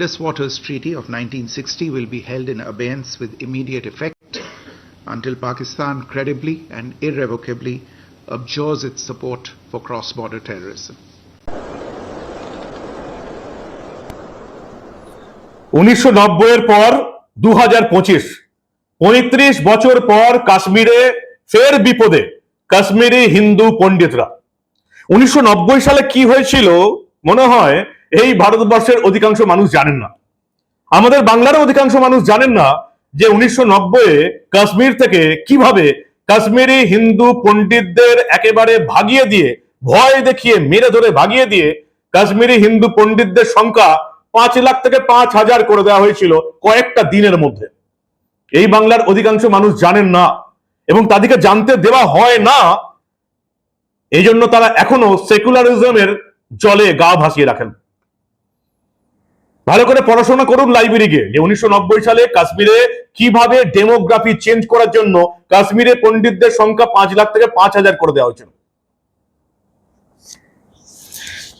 Indus Waters Treaty of 1960 will be held in abeyance with immediate effect until Pakistan credibly and irrevocably abjures its support for cross border terrorism. উনিশশো এর পর দু হাজার পঁচিশ পঁয়ত্রিশ বছর পর কাশ্মীরে ফের বিপদে কাশ্মীরি হিন্দু পণ্ডিতরা উনিশশো সালে কি হয়েছিল মনে হয় এই ভারতবর্ষের অধিকাংশ মানুষ জানেন না। আমাদের বাংলার অধিকাংশ মানুষ জানেন না যে উনিশশো নব্বই কাশ্মীর থেকে কীভাবে কাশ্মীরি হিন্দু পণ্ডিতদের একেবারে ভাগিয়ে দিয়ে, ভয় দেখিয়ে, মেরে ধরে ভাগিয়ে দিয়ে কাশ্মীরি হিন্দু পণ্ডিতদের সংখ্যা পাঁচ লাখ থেকে পাঁচ হাজার করে দেওয়া হয়েছিল কয়েকটা দিনের মধ্যে। এই বাংলার অধিকাংশ মানুষ জানেন না এবং তাদেরকে জানতে দেওয়া হয় না। এই জন্য তারা এখনও সেকুলারিজমের জলে গা ভাসিয়ে রাখেন। ভালো করে পড়াশোনা করুন লাইব্রেরি গিয়ে। যে উনিশশো নব্বই সালে কাশ্মীরে কীভাবে ডেমোগ্রাফি চেঞ্জ করার জন্য কাশ্মীরে পণ্ডিতদের সংখ্যা পাঁচ লাখ থেকে পাঁচ হাজার করে দেওয়া হয়েছিল।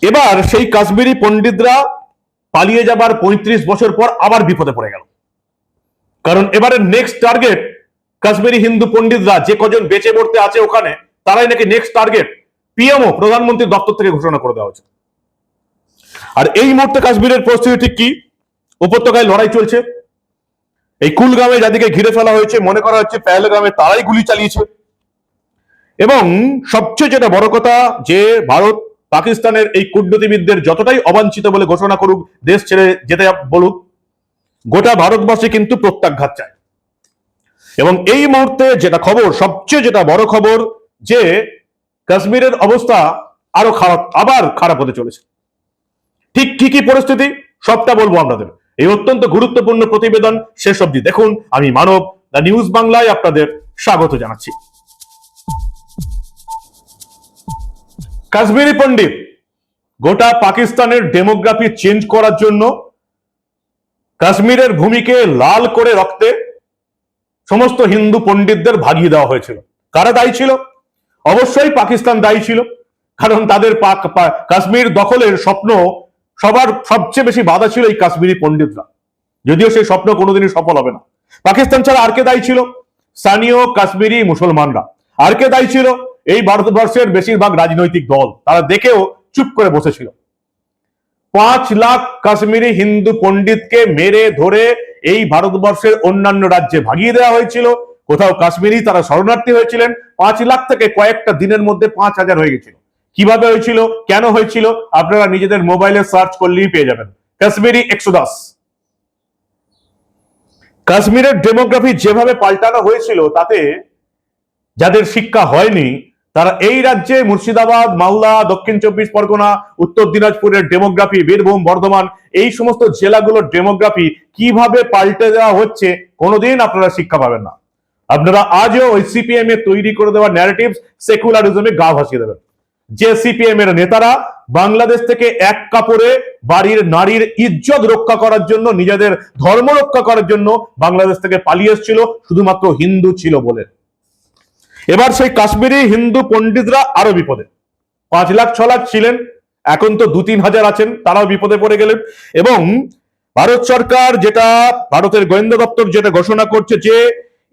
এবার সেই কাশ্মীরি পণ্ডিতরা পালিয়ে যাবার পঁয়ত্রিশ বছর পর আবার বিপদে পড়ে গেল। কারণ এবারে নেক্সট টার্গেট কাশ্মীরি হিন্দু পণ্ডিতরা যে কজন বেঁচে পড়তে আছে ওখানে, তারাই নাকি নেক্সট টার্গেট পিএমও প্রধানমন্ত্রীর দপ্তর থেকে ঘোষণা করে দেওয়া হয়েছে। আর এই মুহূর্তে কাশ্মীরের পরিস্থিতি ঠিক কি? উপত্যকায় লড়াই চলছে। এই কুলগামে যাদেরকে ঘিরে ফেলা হয়েছে, মনে করা হচ্ছে পেহেলগামে তারাই গুলি চালিয়েছে। এবং সবচেয়ে যেটা বড় কথা, যে ভারত পাকিস্তানের এই কূটনীতিবিদদের যতটাই অবাঞ্ছিত বলে ঘোষণা করুক, দেশ ছেড়ে যেতে বলুক, গোটা ভারতবর্ষে কিন্তু প্রত্যাঘাত চায়। এবং এই মুহূর্তে যেটা খবর, সবচেয়ে যেটা বড় খবর, যে কাশ্মীরের অবস্থা আরও খারাপ, আবার খারাপ হতে চলেছে। ঠিক কি পরিস্থিতি, সবটা বলব আপনাদের। এই অত্যন্ত গুরুত্বপূর্ণ প্রতিবেদন শেষ অবধি দেখুন। আমি মানব দ্য নিউজ বাংলায় আপনাদের স্বাগত জানাচ্ছি। কাশ্মীরি পণ্ডিত, গোটা পাকিস্তানের ডেমোগ্রাফি চেঞ্জ করার জন্য কাশ্মীরের ভূমিকে লাল করে রক্তে সমস্ত হিন্দু পণ্ডিতদের ভাগিয়ে দেওয়া হয়েছিল। কারা দায়ী ছিল? অবশ্যই পাকিস্তান দায়ী ছিল। কারণ তাদের পাক কাশ্মীর দখলের স্বপ্ন সবার সবচেয়ে বেশি বাধা ছিল এই কাশ্মীরি পণ্ডিতরা। যদিও সেই স্বপ্ন কোনোদিনই সফল হবে না। পাকিস্তান ছাড়া আর কে দায়ী ছিল? স্থানীয় কাশ্মীরি মুসলমানরা। আর কে দায়ী ছিল? এই ভারতবর্ষের বেশিরভাগ রাজনৈতিক দল। তারা দেখেও চুপ করে বসেছিল। পাঁচ লাখ কাশ্মীরি হিন্দু পণ্ডিতকে মেরে ধরে এই ভারতবর্ষের অন্যান্য রাজ্যে ভাগিয়ে দেওয়া হয়েছিল। কোথাও কাশ্মীরি তারা শরণার্থী হয়েছিলেন। পাঁচ লাখ থেকে কয়েকটা দিনের মধ্যে পাঁচ হাজার হয়ে গেছিল। কীভাবে হয়েছিল? কেন হয়েছিল? আপনারা নিজেদের মোবাইলে সার্চ করলেই পেয়ে যাবেন। কাশ্মীরি এক্সোদাস কাশ্মীরের ডেমোগ্রাফি যেভাবে পাল্টানো হয়েছিল, তাতে যাদের শিক্ষা হয়নি, তারা এই রাজ্যে মুর্শিদাবাদ, মালদা, দক্ষিণ চব্বিশ পরগনা, উত্তর দিনাজপুরের ডেমোগ্রাফি, বীরভূম, বর্ধমান, এই সমস্ত জেলাগুলোর ডেমোগ্রাফি কীভাবে পাল্টে দেওয়া হচ্ছে, কোনোদিন আপনারা শিক্ষা পাবেন না। আপনারা আজও ওই সিপিএম এর তৈরি করে দেওয়া ন্যারেটিভ সেকুলারিজমে গা ভাসিয়ে দেবেন। যে সিপিএম এর নেতারা বাংলাদেশ থেকে এক কাপড়ে বাড়ির নারীর ইজ্জত রক্ষা করার জন্য, নিজেদের ধর্ম রক্ষা করার জন্য বাংলাদেশ থেকে পালিয়ে এসেছিল, শুধুমাত্র হিন্দু ছিল বলে। এবার সেই কাশ্মীরি হিন্দু পণ্ডিতরা আরও বিপদে। পাঁচ লাখ, ছ লাখ ছিলেন, এখন তো দু তিন হাজার আছেন, তারাও বিপদে পড়ে গেলেন। এবং ভারত সরকার যেটা, ভারতের গোয়েন্দা দপ্তর যেটা ঘোষণা করছে যে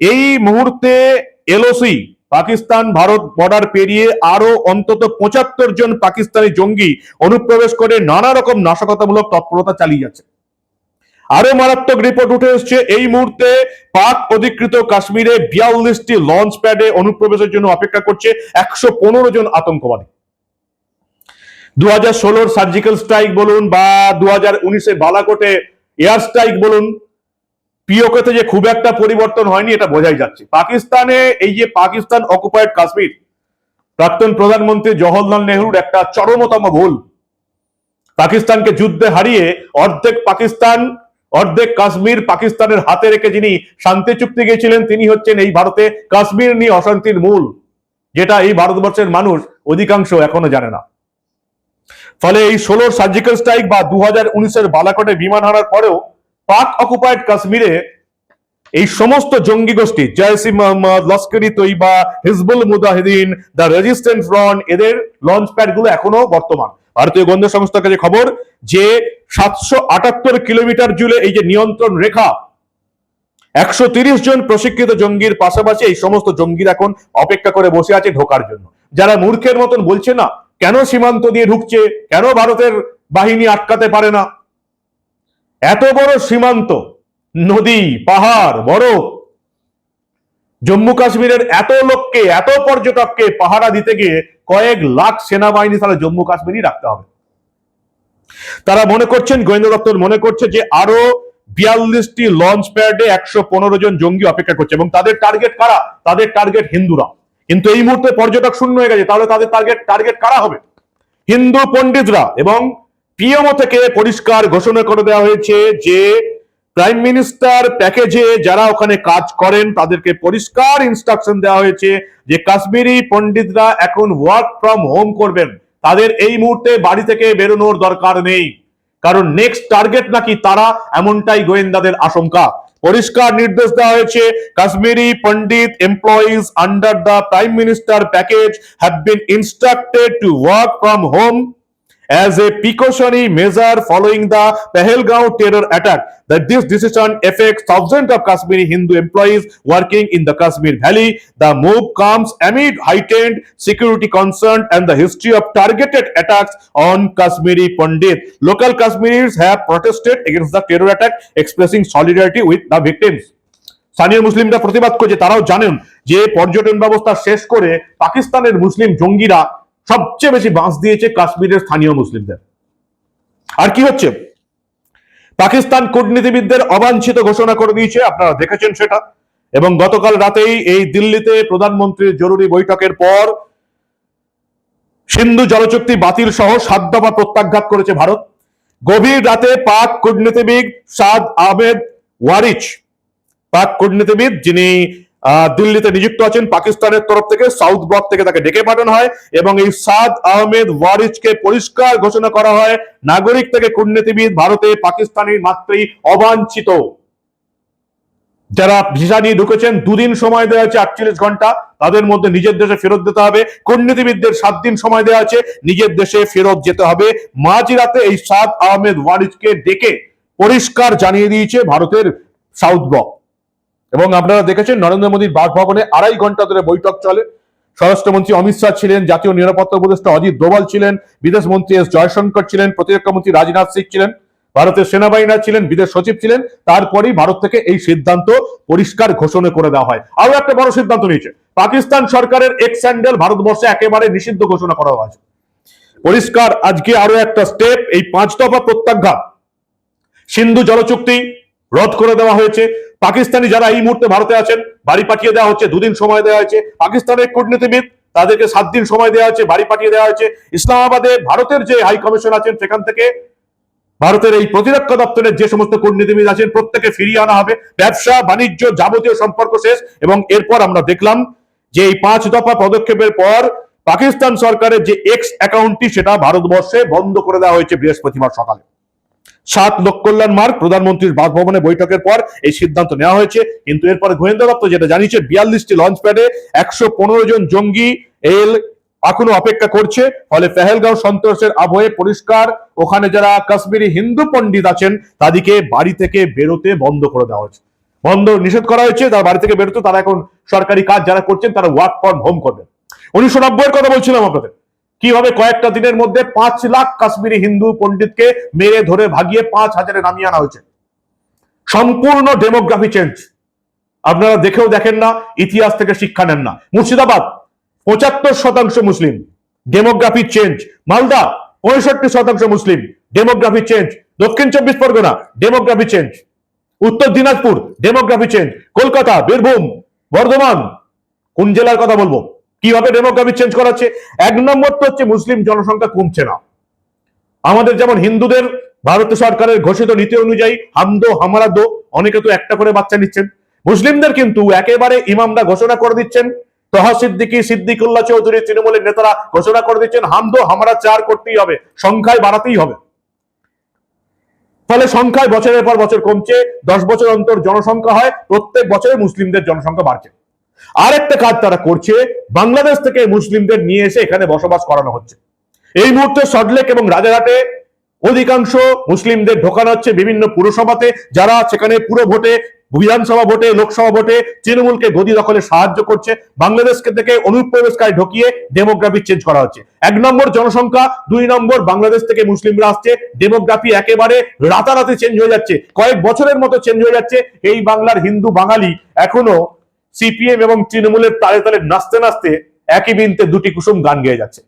এই মুহূর্তে এলওসি পাকিস্তান ভারত বর্ডার পেরিয়ে আরও অন্তত পঁচাত্তর জন পাকিস্তানি জঙ্গি অনুপ্রবেশ করে নানা রকম নাশকতামূলক তৎপরতা চালিয়ে যাচ্ছে। আরও মারাত্মক রিপোর্ট উঠে এসছে, এই মুহূর্তে পাক অধিকৃত কাশ্মীরে বিয়াল্লিশটি লঞ্চ প্যাডে অনুপ্রবেশের জন্য অপেক্ষা করছে একশো পনেরো জন আতঙ্কবাদী। দু হাজার ষোলোর সার্জিক্যাল স্ট্রাইক বলুন বা দু হাজার উনিশে বালাকোটে এয়ার স্ট্রাইক বলুন পিওকেতে যে খুব একটা পরিবর্তন হয়নি, এটা বোঝাই যাচ্ছে। পাকিস্তানে এই যে পাকিস্তান অকুপায়েড কাশ্মীর, প্রাক্তন প্রধানমন্ত্রী জওহরলাল নেহরুর একটা চরমতম ভুল। পাকিস্তানকে যুদ্ধে হারিয়ে অর্ধেক পাকিস্তান, অর্ধেক কাশ্মীর পাকিস্তানের হাতে রেখে যিনি শান্তি চুক্তি গিয়েছিলেন, তিনি হচ্ছেন এই ভারতে কাশ্মীর নিয়ে অশান্তির মূল, যেটা এই ভারতবর্ষের মানুষ অধিকাংশ এখনও জানে না। ফলে এই ষোলোর সার্জিক্যাল স্ট্রাইক বা দু হাজার উনিশের বালাকটে বিমান হারার পরেও পাক অকুপায়েড কাশ্মীরে এই সমস্ত জঙ্গি গোষ্ঠী, জয়সি Mohammad, Lashkari Taiba Hizbul Mujahideen, the resistance front এদের লঞ্চ প্যাডগুলো এখনও বর্তমান। ভারতীয় গোয়েন্দা সংস্থার কাছে খবর যে সাতশো আটাত্তর কিলোমিটার জুড়ে এই যে নিয়ন্ত্রণ রেখা, একশো তিরিশ জন প্রশিক্ষিত জঙ্গির পাশাপাশি এই সমস্ত জঙ্গির এখন অপেক্ষা করে বসে আছে ঢোকার জন্য। যারা মূর্খের মতন বলছে না, কেন সীমান্ত দিয়ে ঢুকছে, কেন ভারতের বাহিনী আটকাতে পারে না? এত বড় সীমান্ত, নদী, পাহাড়, বরফ, জম্মু কাশ্মীরের এত লোককে, এত পর্যটককে পাহারা দিতে গিয়ে কয়েক লাখ সেনাবাহিনী তারা জম্মু কাশ্মীরই রাখতে হবে। তারা মনে করছেন, গোয়েন্দা দপ্তর মনে করছে যে আরও বিয়াল্লিশটি লঞ্চ প্যাডে একশো পনেরো জন জঙ্গি অপেক্ষা করছে এবং তাদের টার্গেট কারা? তাদের টার্গেট হিন্দুরা। কিন্তু এই মুহূর্তে পর্যটক শূন্য হয়ে গেছে, তাহলে তাদের টার্গেট টার্গেট কারা হবে? হিন্দু পণ্ডিতরা এবং পিএমও থেকে পরিষ্কার ঘোষণা করে দেওয়া হয়েছে যে প্রাইম মিনিস্টার প্যাকেজে যারা ওখানে কাজ করেন, তাদেরকে পরিষ্কার ইনস্ট্রাকশন দেওয়া হয়েছে যে কাশ্মীরি পণ্ডিতরা এখন ওয়ার্ক ফ্রম হোম করবেন। তাদের এই মুহূর্তে বাড়ি থেকে বেরোনোর দরকার নেই। কারণ নেক্সট টার্গেট নাকি তারা, এমনটাই গোয়েন্দাদের আশঙ্কা। পরিষ্কার নির্দেশ দেওয়া হয়েছে, Kashmiri Pandit employees under the prime minister package have been instructed to work from home as a precautionary measure following the Pahalgaon terror attack that this decision affects thousands of Kashmiri Hindu employees working in the Kashmir Valley. The move comes amid heightened security concern and the history of targeted attacks on Kashmiri Pandit. Local Kashmiris have protested against the terror attack, expressing solidarity with the victims. স্থানীয় মুসলিমরা প্রতিবাদ করছে তারাও জানেন যে পর্যটন ব্যবস্থা শেষ করে পাকিস্তানের মুসলিম জঙ্গিরা সবচেয়ে বেশি বাঁশ দিয়েছে কাশ্মীরের স্থানীয় মুসলিমদের। আর কি হচ্ছে? পাকিস্তান কূটনীতিবিদদের অবাঞ্ছিত ঘোষণা করে দিয়েছে, আপনারা দেখেছেন সেটা। এবং গতকাল রাতেই এই দিল্লিতে প্রধানমন্ত্রীর জরুরি বৈঠকের পর সিন্ধু জলচুক্তি বাতিল সহ সাত দফা প্রত্যাঘাত করেছে ভারত। গভীর রাতে পাক কূটনীতিবিদ সাদ আহমেদ ওয়ারিচ, পাক কূটনীতিবিদ যিনি দিল্লিতে নিযুক্ত আছেন পাকিস্তানের তরফ থেকে, সাউথ ব্লক থেকে তাকে ডেকে পাঠানো হয় এবং এই সাদ আহমেদ ওয়ারিজকে পরিষ্কার ঘোষণা করা হয়, নাগরিক থেকে কূটনীতিবিদ ভারতে পাকিস্তানি মাত্রই অবাঞ্ছিত। যারা ভিসা নিয়ে ঢুকেছেন, দুদিন সময় দেওয়া হচ্ছে আটচল্লিশ ঘণ্টা, তাদের মধ্যে নিজের দেশে ফেরত দিতে হবে, কূটনীতিবিদদের সাত দিন সময় দেওয়া আছে, নিজের দেশে ফেরত যেতে হবে। মাঝরাতে এই সাদ আহমেদ ওয়ারিজকে ডেকে পরিষ্কার জানিয়ে দিয়েছে ভারতের সাউথ ব্লক। এবং আপনারা দেখেছেন নরেন্দ্র মোদীর বাসভবনে আড়াই ঘণ্টা ধরে বৈঠক চলে। স্বরাষ্ট্রমন্ত্রী অমিত শাহ ছিলেন, জাতীয় নিরাপত্তা উপদেষ্টা অজিত দোভাল ছিলেন, বিদেশ মন্ত্রী এস জয়শঙ্কর ছিলেন, প্রতিরক্ষা মন্ত্রী রাজনাথ সিং ছিলেন, ভারতের সেনাবাহিনী ছিলেন, বিদেশ সচিব ছিলেন, তারপরেই ভারত থেকে এই সিদ্ধান্ত পরিষ্কার ঘোষণা করে দেওয়া হয়। আরও একটা বড় সিদ্ধান্ত নিয়েছে। পাকিস্তান সরকারের এক্স স্যান্ডেল ভারতবর্ষে একেবারে নিষিদ্ধ ঘোষণা করা হয়েছে। পরিষ্কার, আজকে আরও একটা স্টেপ এই পাঁচ দফা প্রত্যাঘাত সিন্ধু জলচুক্তি রদ করে দেওয়া হয়েছে। পাকিস্তানি যারা এই মুহূর্তে ভারতে আছেন, বাড়ি পাঠিয়ে দেওয়া হচ্ছে, দুদিন সময় দেওয়া হয়েছে। পাকিস্তানের কূটনীতিবিদ, তাদেরকে সাত দিন সময় দেওয়া হয়েছে, বাড়ি পাঠিয়ে দেওয়া হয়েছে। ইসলামাবাদে ভারতের যে হাই কমিশন আছেন, সেখান থেকে ভারতের এই প্রতিরক্ষা দপ্তরের যে সমস্ত কূটনীতিবিদ আছেন প্রত্যেকে ফিরিয়ে আনা হবে। ব্যবসা, বাণিজ্য যাবতীয় সম্পর্ক শেষ এবং এরপর আমরা দেখলাম যে এই পাঁচ দফা পদক্ষেপের পর পাকিস্তান সরকারের যে এক্স অ্যাকাউন্টটি সেটা ভারতবর্ষে বন্ধ করে দেওয়া হয়েছে বৃহস্পতিবার সকালে। সাত লোক কল্যাণ মার্গ, প্রধানমন্ত্রীর বাসভবনে বৈঠকের পর এই সিদ্ধান্ত নেওয়া হয়েছে। কিন্তু এরপরে গোয়েন্দা দপ্তর যেটা জানিয়েছে, বিয়াল্লিশটি লঞ্চ প্যাডে একশো পনেরো জন জঙ্গি এল এখনও অপেক্ষা করছে। ফলে পেহেলগাঁও সন্তোষের আবহে পরিষ্কার। ওখানে যারা কাশ্মীরি হিন্দু পণ্ডিত আছেন, তাদেরকে বাড়ি থেকে বেরোতে বন্ধ করে দেওয়া হয়েছে। বন্ধ নিষেধ করা হয়েছে তারা বাড়ি থেকে বেরোতে তারা এখন সরকারি কাজ যারা করছেন, তারা ওয়ার্ক ফ্রম হোম করবেন। উনিশশো নব্বই কথা বলছিলাম আপনাদের। কীভাবে কয়েকটা দিনের মধ্যে পাঁচ লাখ কাশ্মীরি হিন্দু পন্ডিতকে মেরে ধরে ভাগিয়ে পাঁচ হাজারে নামিয়ে আনা হয়েছে? সম্পূর্ণ ডেমোগ্রাফি চেঞ্জ আপনারা দেখেও দেখেন না, ইতিহাস থেকে শিক্ষা নেন না। মুর্শিদাবাদ, পঁচাত্তর শতাংশ মুসলিম। ডেমোগ্রাফি চেঞ্জ মালদা, পঁয়ষট্টি শতাংশ মুসলিম। ডেমোগ্রাফি চেঞ্জ দক্ষিণ চব্বিশ Pargana demography change Uttar Dinajpur demography change Kolkata, Birbhum, Bardhaman, কোন জেলার কথা বলব? কীভাবে ডেমোগ্রাফি চেঞ্জ করাচ্ছে? এক নম্বর তো হচ্ছে মুসলিম জনসংখ্যা কমছে না। আমাদের যেমন হিন্দুদের, ভারত সরকারের ঘোষিত নীতি অনুযায়ী হামদো হামারা দো অনেকে তো একটা করে বাচ্চা নিচ্ছেন। মুসলিমদের কিন্তু একেবারে ইমামরা ঘোষণা করে দিচ্ছেন। তহা সিদ্দিকী, সিদ্দিকুল্লাহ চৌধুরী, তৃণমূলের নেতারা ঘোষণা করে দিচ্ছেন, হামদো, হামারা চার করতেই হবে, সংখ্যায় বাড়াতেই হবে। ফলে সংখ্যায় বছরের পর বছর কমছে, দশ বছর অন্তর জনসংখ্যা হয়, প্রত্যেক বছরে মুসলিমদের জনসংখ্যা বাড়ছে। আর একটা কাজ তারা করছে, বাংলাদেশ থেকে মুসলিমদের নিয়ে এসে এখানে বসবাস করানো হচ্ছে। এই মুহূর্তে সল্টলেক এবং রাজারহাটে অধিকাংশ মুসলিমদের ঢোকানো হচ্ছে বিভিন্ন পুরসভাতে, যারা সেখানে পুরো ভোটে, বিধানসভা ভোটে, লোকসভা ভোটে তৃণমূলকে গদি দখলে সাহায্য করছে। বাংলাদেশকে থেকে অনুপ্রবেশকারী ঢুকিয়ে ডেমোগ্রাফি চেঞ্জ করা হচ্ছে। এক নম্বর জনসংখ্যা, দুই নম্বর বাংলাদেশ থেকে মুসলিমরা আসছে। ডেমোগ্রাফি একেবারে রাতারাতি চেঞ্জ হয়ে যাচ্ছে। কয়েক বছরের মতো চেঞ্জ হয়ে যাচ্ছে। এই বাংলার হিন্দু বাঙালি এখনও সিপিএম এবং তৃণমূলের তালে তালে নাচতে নাচতে একই বিনতে দুটি কুসুম গান গেয়ে যাচ্ছে।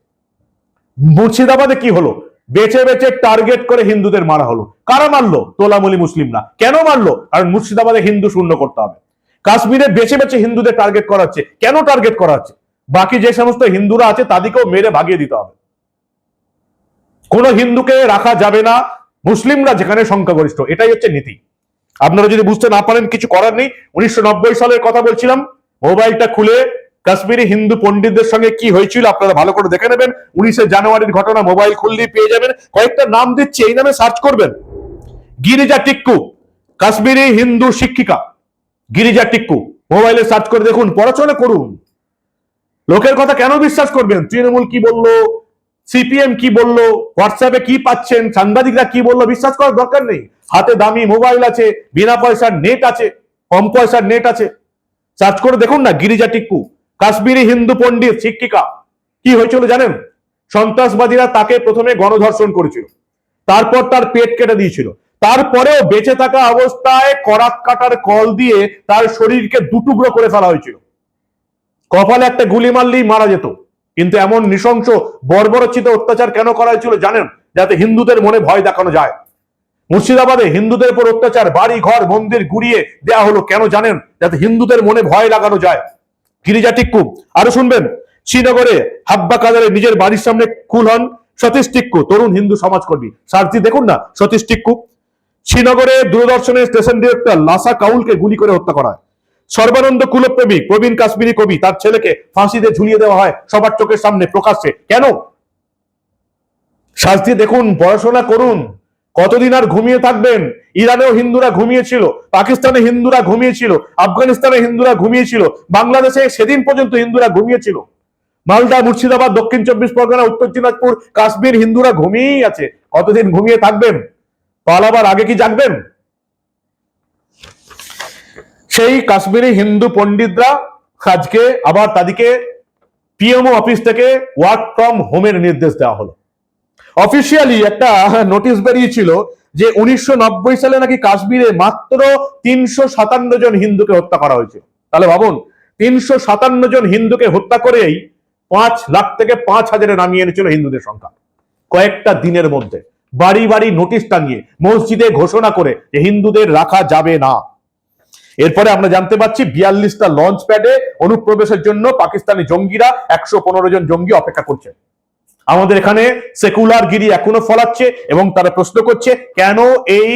মুর্শিদাবাদে কি হলো? বেছে বেছে টার্গেট করে হিন্দুদের মারা হলো। কারা মারলো? তোলামলি মুসলিমরা কেন মারলো? কারণ মুর্শিদাবাদে হিন্দু শূন্য করতে হবে। কাশ্মীরে বেছে বেছে হিন্দুদের টার্গেট করা হচ্ছে। কেন টার্গেট করা হচ্ছে? বাকি যে সমস্ত হিন্দুরা আছে, তাদেরকেও মেরে ভাগিয়ে দিতে হবে। কোন হিন্দুকে রাখা যাবে না। মুসলিমরা যেখানে সংখ্যাগরিষ্ঠ, এটাই হচ্ছে নীতি। আপনারা যদি বুঝতে না পারেন, কিছু করার নেই। উনিশশো নব্বই সালের কথা বলছিলাম, মোবাইলটা খুলে কাশ্মীরি হিন্দু পণ্ডিতদের সঙ্গে কি হয়েছিল আপনারা ভালো করে দেখে নেবেন। উনিশে জানুয়ারির ঘটনা মোবাইল খুললেই পেয়ে যাবেন। কয়েকটা নাম দিচ্ছি, এই নামে সার্চ করবেন। গিরিজা টিক্কু, কাশ্মীরি হিন্দু শিক্ষিকা। গিরিজা টিক্কু, মোবাইলে সার্চ করে দেখুন, পড়াশোনা করুন। লোকের কথা কেন বিশ্বাস করবেন? তৃণমূল কি বলল? সিপিএম কি বলল? হোয়াটসঅ্যাপে কি পাচ্ছেন? সাংবাদিকরা কি বলল? বিশ্বাস করার দরকার নেই। হাতে দামি মোবাইল আছে, বিনা পয়সার নেট আছে, কম পয়সার নেট আছে। সার্চ করে দেখুন না, গিরিজা টিক্কু কাশ্মীরি হিন্দু পণ্ডিত, শিক্ষিকা। কি হয়েছিল জানেন? সন্ত্রাসবাদীরা তাকে প্রথমে গণধর্ষণ করেছিল। তারপর তার পেট কেটে দিয়েছিল। তারপরেও বেঁচে থাকা অবস্থায় করাত কাটার কল দিয়ে তার শরীরকে দুটুকরো করে ফেলা হয়েছিল। কপালে একটা গুলি মারলেই মারা যেত। কিন্তু এমন নৃশংস, বর্বরচিত অত্যাচার কেন করা হয়েছিল জানেন? যাতে হিন্দুদের মনে ভয় দেখানো যায়। মুর্শিদাবাদে হিন্দুদের উপর অত্যাচার বাড়ি ঘর মন্দির গুড়িয়ে দেয়া হলো কেন জানেন? যাতে হিন্দুদের মনে ভয় লাগানো যায়। গিরিজা টিক্কু, আরও শুনবেন? শ্রীনগরে হাব্বা কাদারে নিজের বাড়ির সামনে খুন হন সতীশ টিক্কু, তরুণ হিন্দু সমাজকর্মী। সার্চি দেখুন না, সতীশ টিক্কু। শ্রীনগরে দূরদর্শনের স্টেশন ডিরেক্টর লাসা কাউলকে গুলি করে হত্যা করা হয়। সর্বানন্দ কুলপ্রেমিক প্রবীণ কাশ্মীরি কবি, তার ছেলেকে ফাঁসিতে ঝুলিয়ে দেওয়া হয় সবার চোখের সামনে প্রকাশ্যে। কেন? শাস্তি দেখুন, পড়াশোনা করুন। কতদিন আর ঘুমিয়ে থাকবেন? ইরানেও হিন্দুরা ঘুমিয়েছিল, পাকিস্তানে হিন্দুরা ঘুমিয়েছিল, আফগানিস্তানে হিন্দুরা ঘুমিয়েছিল, বাংলাদেশে সেদিন পর্যন্ত হিন্দুরা ঘুমিয়েছিল। মালদা, মুর্শিদাবাদ, দক্ষিণ চব্বিশ পরগনা, উত্তর দিনাজপুর, কাশ্মীর, হিন্দুরা ঘুমিয়েই আছে। কতদিন ঘুমিয়ে থাকবেন? পালাবার আগে কি জাগবেন? সেই কাশ্মীরি হিন্দু পণ্ডিতরা আজকে আবার তাদেরকে পিএমও অফিস থেকে ওয়ার্ক ফ্রম হোমের নির্দেশ দেওয়া হলো। অফিসিয়ালি একটা নোটিশ বেরিয়েছিল যে উনিশশো সালে নাকি কাশ্মীরে মাত্র তিনশো সাতান্ন জন হিন্দুকে হত্যা করা হয়েছে। তাহলে ভাবুন, তিনশো সাতান্ন জন হিন্দুকে হত্যা করেই পাঁচ লাখ থেকে পাঁচ হাজারে নামিয়ে এনেছিল হিন্দুদের সংখ্যা। কয়েকটা দিনের মধ্যে। বাড়ি বাড়ি নোটিশ টাঙিয়ে, মসজিদে ঘোষণা করে যে হিন্দুদের রাখা যাবে না। এরপরে আমরা জানতে পারছি বিয়াল্লিশটা লঞ্চ প্যাডে অনুপ্রবেশের জন্য পাকিস্তানি জঙ্গিরা একশো পনেরো জন জঙ্গি অপেক্ষা করছে। আমাদের এখানে সেকুলার গিরি এখনও ফলাচ্ছে এবং তারা প্রশ্ন করছে, কেন এই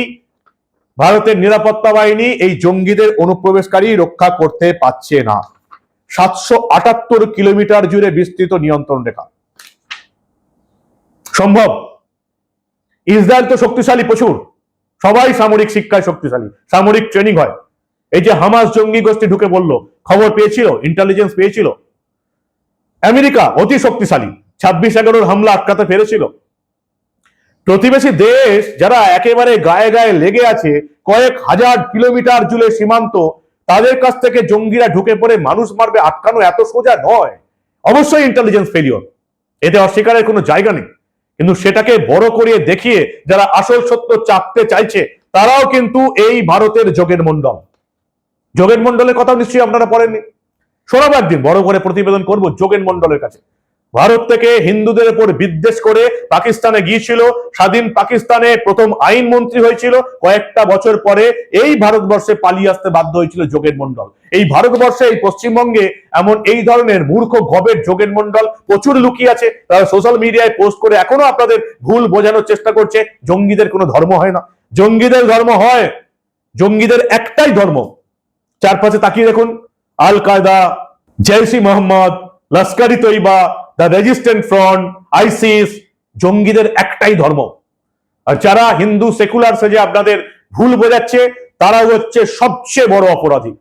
ভারতের নিরাপত্তা বাহিনী এই জঙ্গিদের অনুপ্রবেশকারী রক্ষা করতে পারছে না? সাতশো আটাত্তর কিলোমিটার জুড়ে বিস্তৃত নিয়ন্ত্রণ রেখা। সম্ভব? ইসরায়েল তো শক্তিশালী প্রচুর। সবাই সামরিক শিক্ষায় শক্তিশালী। সামরিক ট্রেনিং হয়। এই যে হামাস জঙ্গি গোষ্ঠী ঢুকে বলল, খবর পেয়েছিল ইন্টেলিজেন্স পেয়েছিল। আমেরিকা অতি শক্তিশালী, ছাব্বিশ এগারোর হামলা আটকাতে পেরেছিল। প্রতিবেশী দেশ যারা একেবারে গায়ে গায়ে লেগে আছে, কয়েক হাজার কিলোমিটার জুড়ে সীমান্ত, তাদের কাছ থেকে জঙ্গিরা ঢুকে পড়ে মানুষ মারবে আটকানো এত সোজা নয়। অবশ্যই ইন্টেলিজেন্স ফেলিওর এতে অস্বীকারের কোনো জায়গা নেই। কিন্তু সেটাকে বড় করিয়ে দেখিয়ে যারা আসল সত্য চাপতে চাইছে, তারাও কিন্তু এই ভারতের যোগের মন্ডল যোগেন মন্ডলের কথা নিশ্চয়ই আপনারা পড়েননি। শোনাবো একদিন বড় করে প্রতিবেদন করব যোগেন মন্ডলের কাছে। ভারত থেকে হিন্দুদের উপর বিদ্বেষ করে পাকিস্তানে গিয়েছিল, স্বাধীন পাকিস্তানে প্রথম আইন মন্ত্রী হয়েছিল, কয়েকটা বছর পরে এই ভারতবর্ষে পালিয়ে আসতে বাধ্য হয়েছিল যোগেন মন্ডল এই ভারতবর্ষে, এই পশ্চিমবঙ্গে এমন এই ধরনের মূর্খ গবের যোগেন মন্ডল প্রচুর লুকিয়ে আছে, তারা সোশ্যাল মিডিয়ায় পোস্ট করে এখনও আপনাদের ভুল বোঝানোর চেষ্টা করছে। জঙ্গিদের কোনো ধর্ম হয় না। জঙ্গিদের ধর্ম হয়, জঙ্গিদের একটাই ধর্ম চারপাশে তাকিয়ে দেখুন আল কায়দা জৈসি মোহাম্মদ লস্করি তৈবা দ্য রেজিস্ট্যান্ট ফ্রন্ট, আইসিস, জঙ্গিদের একটাই ধর্ম। আর যারা হিন্দু সেকুলার সেজে আপনাদের ভুল বোঝাচ্ছে তারা হচ্ছে সবচেয়ে বড় অপরাধী।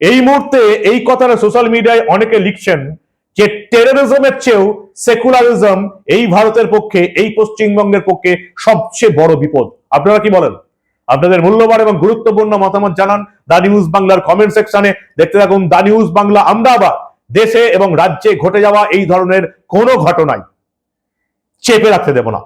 এই মুহূর্তে এই কথাটা সোশ্যাল মিডিয়ায় অনেকে লিখছেন যে টেরোরিজমের চেয়েও সেকুলারিজম এই ভারতের পক্ষে, এই পশ্চিমবঙ্গের পক্ষে সবচেয়ে বড় বিপদ। আপনারা কি বলেন? আপনাদের মূল্যবান এবং গুরুত্বপূর্ণ মতামত জানান দা নিউজ বাংলার কমেন্ট সেকশনে দেখতে থাকুন দা নিউজ বাংলা আমদাবাদ। দেশে এবং রাজ্যে ঘটে যাওয়া এই ধরনের কোনো ঘটনায় চেপে রাখতে দেব না।